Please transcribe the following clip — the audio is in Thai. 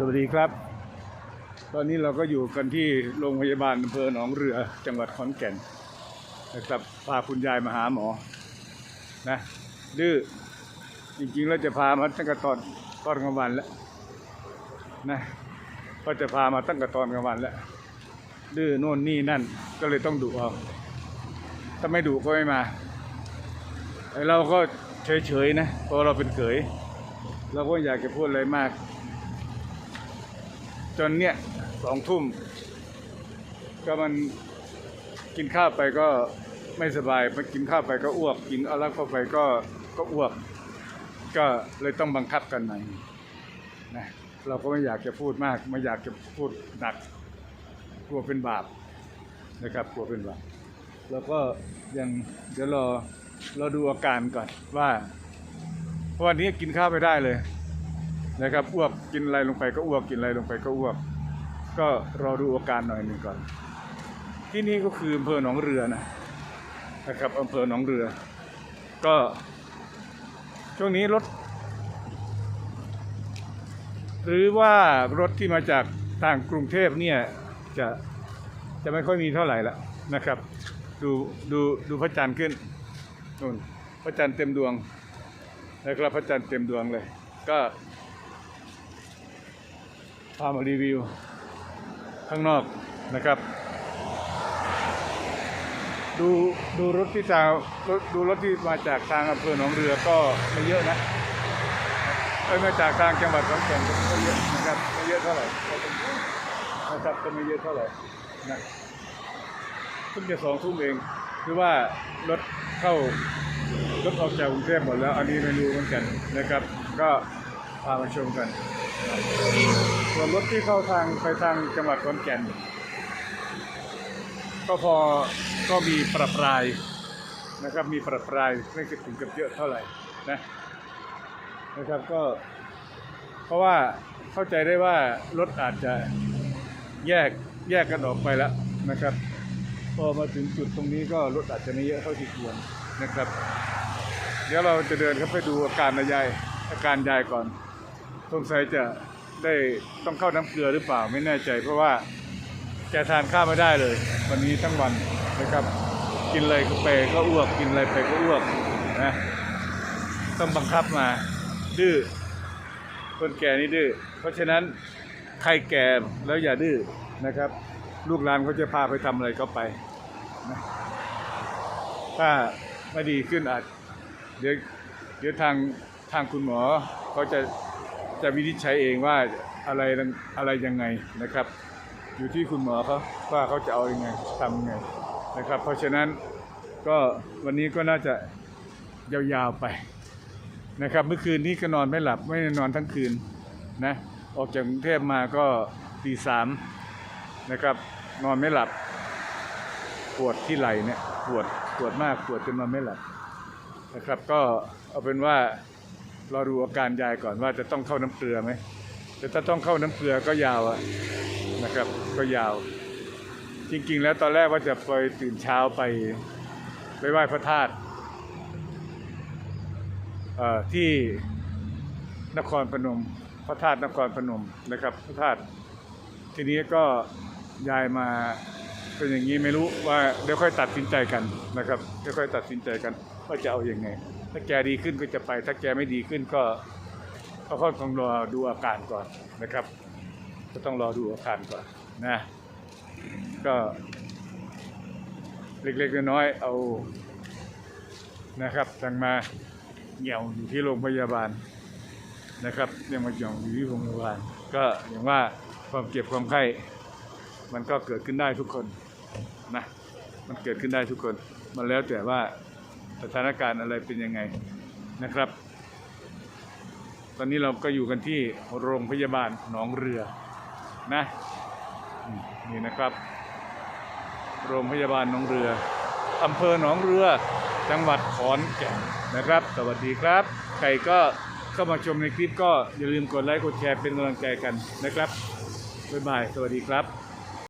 สวัสดีครับ ตอนนี้เราก็อยู่กันที่โรงพยาบาลอำเภอหนองเรือจังหวัดขอนแก่นนะครับพาคุณยายมาหาหมอนะดื้อจริงๆแล้วจะพามาตั้งแต่ตอนตอนกลางวันแล้วนะก็จะพามาตั้งแต่ตอนกลางวันแล้วดื้อโน่นนี่นั่นก็เลยต้องดุเอาถ้าไม่ดุก็ไม่มาไอ้เราก็เฉยๆนะเพราะเราเป็นเขยเราก็ไม่อยากจะพูดอะไรมาก จนเนี่ยสองทุ่ม ก็มันกินข้าวไปก็ไม่สบายไปกินข้าวไปก็อ้วก กินอะไรเข้าไปก็ก็อ้วก ก็เลยต้องบังคับกันหน่อยนะเราก็ไม่อยากจะพูดมาก ไม่อยากจะพูดหนักกลัวเป็นบาปนะครับกลัวเป็นบาปแล้วก็ยังเดี๋ยวรอเราดูอาการก่อนว่าวันนี้กินข้าวไม่ได้เลย นะครับอ้วกกินอะไรลงไปก็อ้วกกินอะไรลงไปก็อ้วก ก็รอดูอาการหน่อยหนึ่งก่อน ที่นี่ก็คืออำเภอหนองเรือนะนะครับอำเภอหนองเรือ ก็ ช่วงนี้รถ หรือว่ารถที่มาจากทางกรุงเทพเนี่ยจะจะไม่ค่อยมีเท่าไหร่ละนะครับ ดูดูดูพระจันทร์ขึ้นนู่นพระจันทร์เต็มดวงนะครับพระจันทร์เต็มดวงเลย ก็ พามารีวิว ข้างนอกนะครับ ดูดูรถที่ทางรถดูรถที่มาจากทางอำเภอหนองเรือก็ไม่เยอะนะเอ้ยมาจากทางจังหวัดขอนแก่นก็ไม่เยอะนะครับไม่เยอะเท่าไหร่นะครับก็ไม่เยอะเท่าไหร่นะเพิ่งจะสองทุ่มเองคือว่ารถเข้ารถออกจากกรุงเทพหมดแล้ว อันนี้ไม่รู้เหมือนกันนะครับ ก็ามาชมกันส่วนรถที่เข้าทางไปทางจังหวัดขอนแก่น ก็พอก็มีประปรายนะครับ มีประปรายไม่ถึงกับเยอะเท่าไหร่นะนะครับก็ เพราะว่าเข้าใจได้ว่ารถอาจจะแยกแยกกันออกไปแล้วนะครับ พอมาถึงจุดตรงนี้ก็รถอาจจะไม่เยอะเท่าที่ควรนะครับ เดี๋ยวเราจะเดินเข้าไปดูอาการนายายอาการยายก่อน สงสัยจะได้ต้องเข้าน้ำเกลือหรือเปล่าไม่แน่ใจ เพราะว่าแกทานข้าวไม่ได้เลย วันนี้ทั้งวันนะครับ กินอะไรก็ไปก็อ้วกกินอะไรไปก็อ้วกนะต้องบังคับมา ดื้อคนแก่นี่ดื้อเพราะฉะนั้นใครแก่แล้วอย่าดื้อนะครับ ลูกหลานเขาจะพาไปทำอะไรก็ไปนะถ้าไม่ดีขึ้นอาจเดี๋ยวเดี๋ยวทางทางคุณหมอเขาจะ จะวินิจฉัยเองว่าอะไรอะไรยังไงนะครับ อยู่ที่คุณหมอเขาว่าเขาจะเอายังไงทำยังไงนะครับ เพราะฉะนั้นก็วันนี้ก็น่าจะยาวๆไปนะครับ เมื่อคืนนี้ก็นอนไม่หลับไม่นอนทั้งคืนนะออกจากกรุงเทพมาก็ตีสามนะครับ นอนไม่หลับ ปวดที่ไหล่เนี่ยปวดปวดมากปวดจนนอนไม่หลับนะครับ ก็เอาเป็นว่า เราดูอาการยายก่อนว่าจะต้องเข้าน้ำเกลือไหมแต่ถ้าต้องเข้าน้ำเกลือก็ยาวอะนะครับ ก็ยาว จริง ๆ แล้วตอนแรกว่าจะไปตื่นเช้าไปไปไหว้พระธาตุที่นครพนม พระธาตุนครพนมนะครับ พระธาตุทีนี้ก็ยายมาเป็นอย่างนี้ไม่รู้ว่าเดี๋ยวค่อยตัดสินใจกันนะครับเดี๋ยวค่อยตัดสินใจกันว่าจะเอาอยัางไง ถ้าแกดีขึ้นก็จะไป ถ้าแกไม่ดีขึ้นก็ก็ก็ต้องรอดูอาการก่อนนะครับ ก็ต้องรอดูอาการก่อนนะ ก็เล็กๆน้อยๆเอานะครับสั่งมาเหี่ยวอยู่ที่โรงพยาบาลนะครับยังมาเหี่ยวอยู่ที่โรงพยาบาล ก็อย่างว่าความเจ็บความไข้มันก็เกิดขึ้นได้ทุกคนนะมันเกิดขึ้นได้ทุกคน มันแล้วแต่ว่า สถานการณ์อะไรเป็นยังไงนะครับ ตอนนี้เราก็อยู่กันที่โรงพยาบาลหนองเรือนะนี่นะครับ โรงพยาบาลหนองเรืออำเภอหนองเรือจังหวัดขอนแก่นนะครับ สวัสดีครับ ใครก็เข้ามาชมในคลิปก็อย่าลืมกดไลค์กดแชร์เป็นกำลังใจกันนะครับบ๊ายบาย สวัสดีครับ